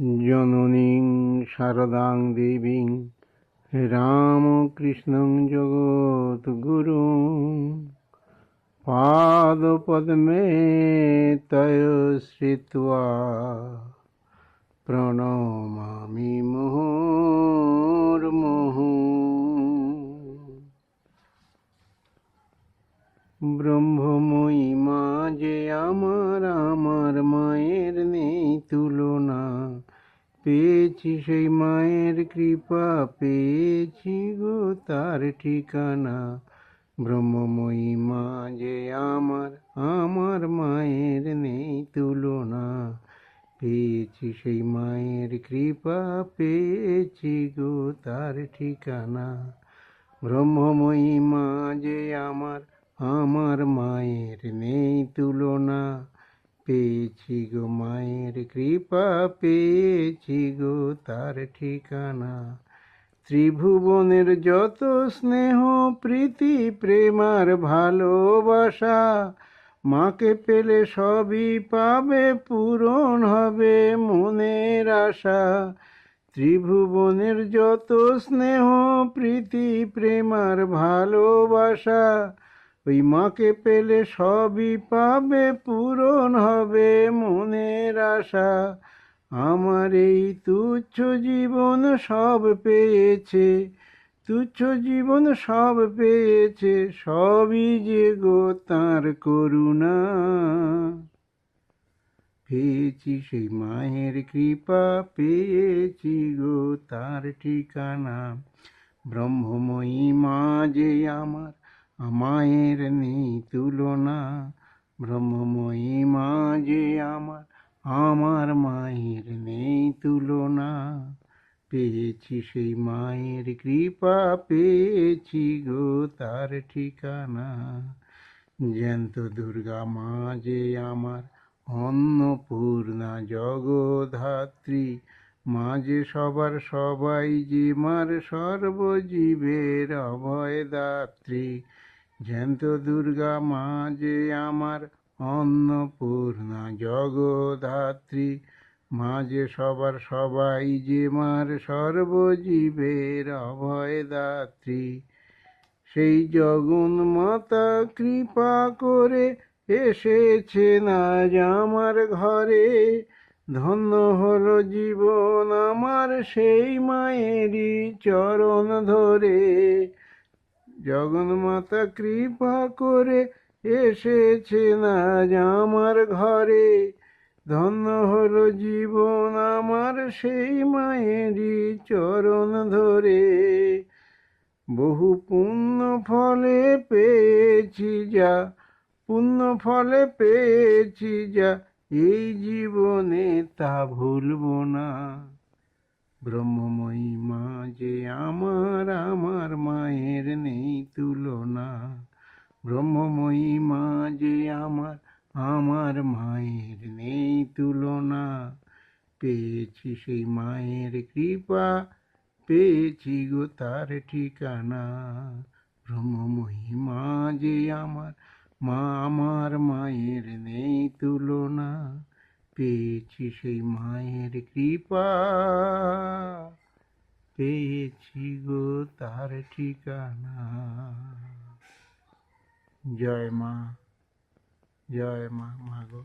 জননীং শারদাং দেবীং। রামকৃষ্ণং জগদ্গুরু পাদপদ্মে তয় শ্রিত্বা প্রণমামি মুহুর্মুহু। ব্রহ্মময়ী পেয়েছি সেই মায়ের কৃপা, পেয়েছি গো তার ঠিকানা। ব্রহ্মময়ী মা যে আমার আমার মায়ের নেই তুলনা। পেয়েছি সেই মায়ের কৃপা, পেয়েছি গো তার ঠিকানা। ব্রহ্মময়ী মা যে আমার আমার মায়ের নেই তুলনা। পেয়েছি গো মায়ের কৃপা, পেয়েছি গো তার ঠিকানা। ত্রিভুবনের যত স্নেহ, প্রীতি, প্রেমার ভালোবাসা, মাকে পেলে সবই পাবে, পূরণ হবে মনের আশা। ত্রিভুবনের যত স্নেহ, প্রীতি, প্রেমার ভালোবাসা ওই মাকে পেলে সবই পাবে, পূরণ হবে মনের আশা। আমার এই তুচ্ছ জীবন সব পেয়েছে, তুচ্ছ জীবন সব পেয়েছে, সবই যে গো তাঁর করুণা। পেয়েছি সেই মায়ের কৃপা, পেয়েছি গো তার ঠিকানা। ব্রহ্মময়ী মা যে আমার মায়ের নেই তুলনা, ব্রহ্মময়ী মা যে আমার আমার মায়ের নেই তুলনা। পেয়েছি সেই মায়ের কৃপা, পেয়েছি গো তার ঠিকানা। জ্যান্ত দুর্গা মা যে আমার, অন্নপূর্ণা জগধাত্রী। মা যে সবার সবাই, যে মার সর্বজীবের অভয়দাত্রী। জ্যান্ত দুর্গা মা যে আমার অন্নপূর্ণা জগধাত্রী মা যে সবার সবাই, যে মার সর্বজীবের অভয়দাত্রী। সেই জগন মাতা কৃপা করে এসেছে না আমার ঘরে। ধন্য হলো জীবন আমার সেই মায়েরই চরণ ধরে। জগন্মাতা কৃপা করে এসেছে না আমার ঘরে। ধন্য হলো জীবন আমার সেই মায়েরই চরণ ধরে। বহু পুণ্য ফলে পেয়েছি যা, পুণ্য ফলে পেয়েছি যা, এই জীবনে তা ভুলব না। ব্রহ্মময়ী মা যে আমার আমার পেয়েছি সেই মায়ের কৃপা, পেয়েছি গো তার ঠিকানা। ব্রহ্মময়ী মা যে আমার, মা আমার মায়ের নেই তুলনা। পেয়েছি সেই মায়ের কৃপা, পেয়েছি গো তার ঠিকানা। জয় মা জয় মা মা গো।